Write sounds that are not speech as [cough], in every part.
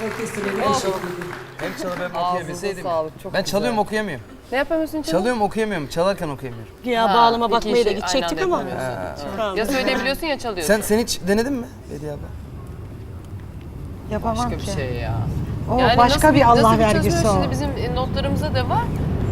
Beni Oh. Hem çalıp hem okuyabilseydim. sağlık. Çok Ben güzel. çalıyorum okuyamıyorum. Ne yapamıyorsun canım? Çalıyorum okuyamıyorum. Çalarken okuyamıyorum. Ya Ha, bağlama iki bakmaya da işi gidecektik aynı ama. anda yapamıyorsun. Kaldı. Ya söyleyebiliyorsun ya çalıyorsun. Sen sen hiç denedin mi Bediye abla? Yapamam Başka bir ki. şey ya. O Yani başka nasıl bir Allah nasıl vergisi o. Şimdi bizim e, notlarımızda da var.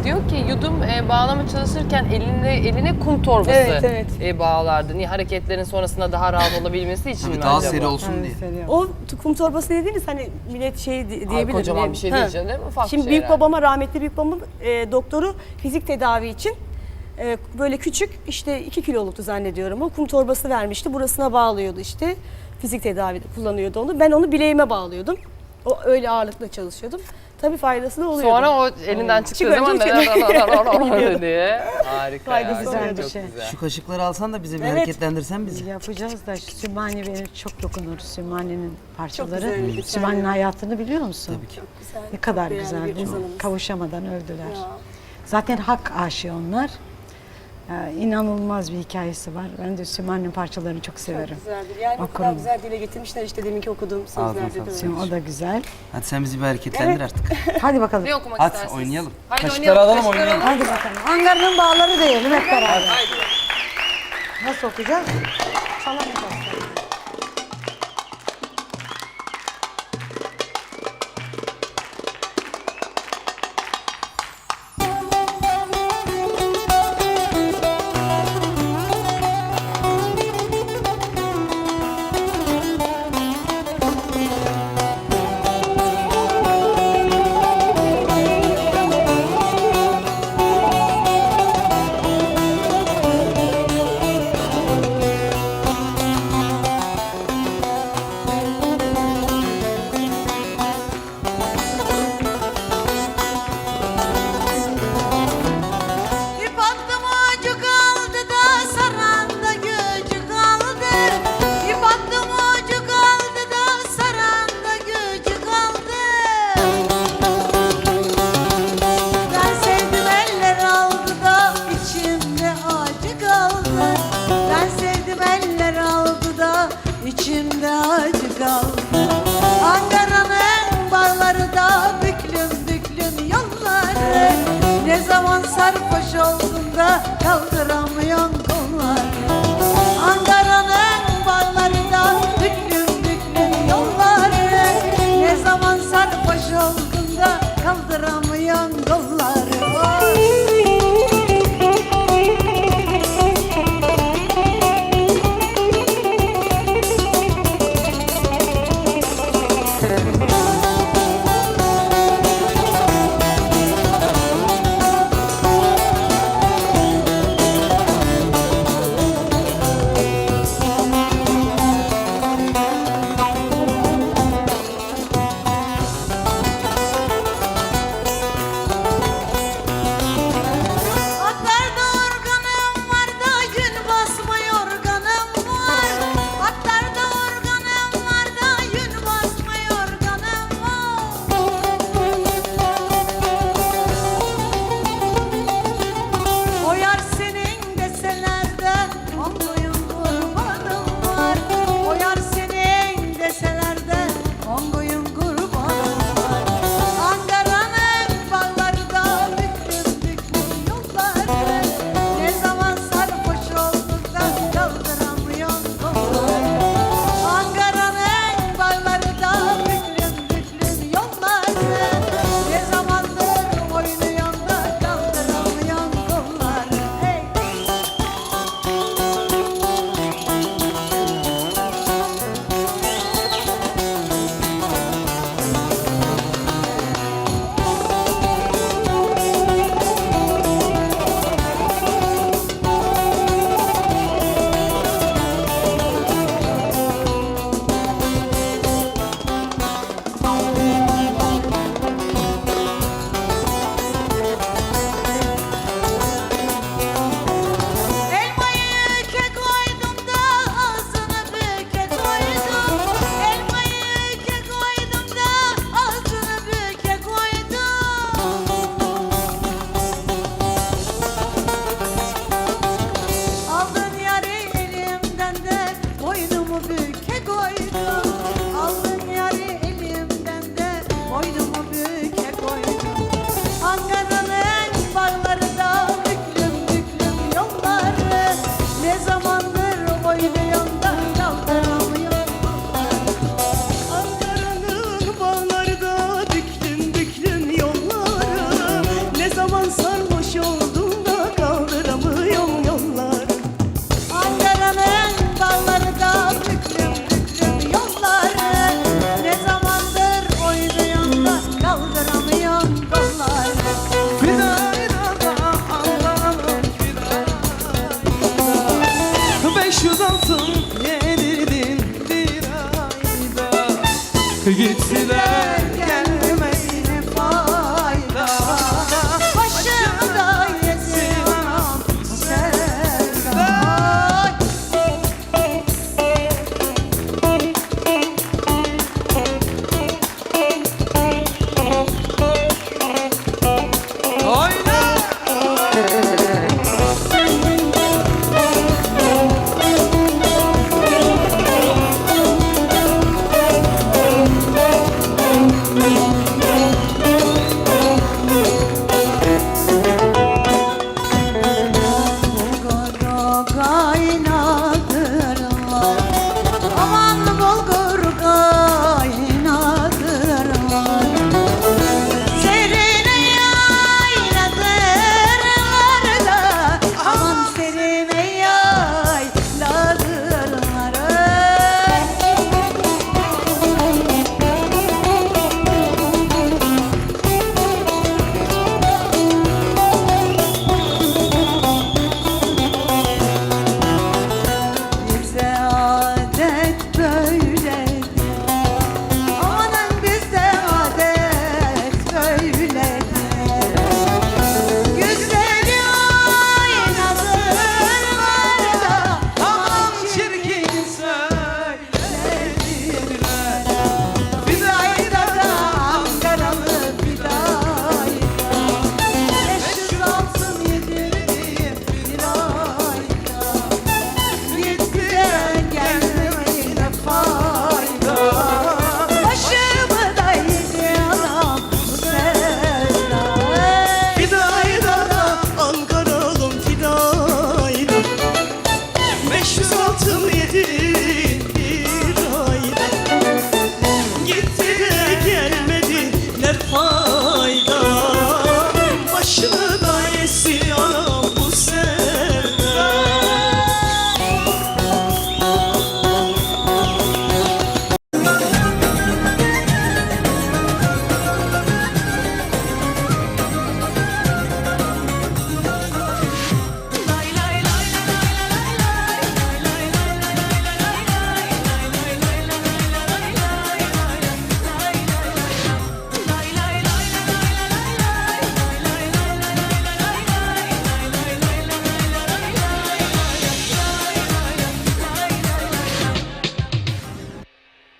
Diyor ki yudum e, bağlama çalışırken eline eline kum torbası Evet, evet. E, bağlardı. Niye hareketlerin sonrasında daha rahat olabilmesi için Tabii mi daha acaba? seri olsun diye. O kum torbası dediğiniz hani millet şey di- diyebilir. Ay, kocaman bir şey Ha. değil canım. Ufak Şimdi şey büyük herhalde. babama rahmetli büyük babamın e, doktoru fizik tedavi için e, böyle küçük işte 2 kiloluktu zannediyorum o kum torbası vermişti. Burasına bağlıyordu işte. Fizik tedavide kullanıyordu onu. Ben onu bileğime bağlıyordum. O öyle ağırlıkla çalışıyordum. Tabii faydası da oluyordu. Sonra o elinden çıktığı zaman uçuyordu. diye. Harika ya. Faydası Çok oluyordu. çok güzel. Şu kaşıkları alsan da bize bir Evet. hareketlendirsen bizi. Yapacağız da Sümani beni çok dokunur. Sümani'nin parçaları. güzel, güzel. Sümani'nin hayatını biliyor musun? Tabii ki. Ne kadar değerli güzel bir ozanımız. Kavuşamadan öldüler. Zaten hak aşığı onlar. Ee, inanılmaz bir hikayesi var. Ben de Sümani'nin parçalarını çok severim. Güzeldir. Yani o kadar Okurum. güzel dile getirmişler işte deminki okuduğum sözlerde de öyle. O da güzel. Hadi sen bizi bir hareketlendir artık. [laughs] Hadi bakalım. Ne okumak Hadi istersiniz? oynayalım. Haydi Kaşıkları oynayalım, alalım, kaşıkları oynayalım. Hadi bakalım. Angar'ın bağları diyelim hep beraber. Haydi. Nasıl okuyacağız? Çalamayacağız. You.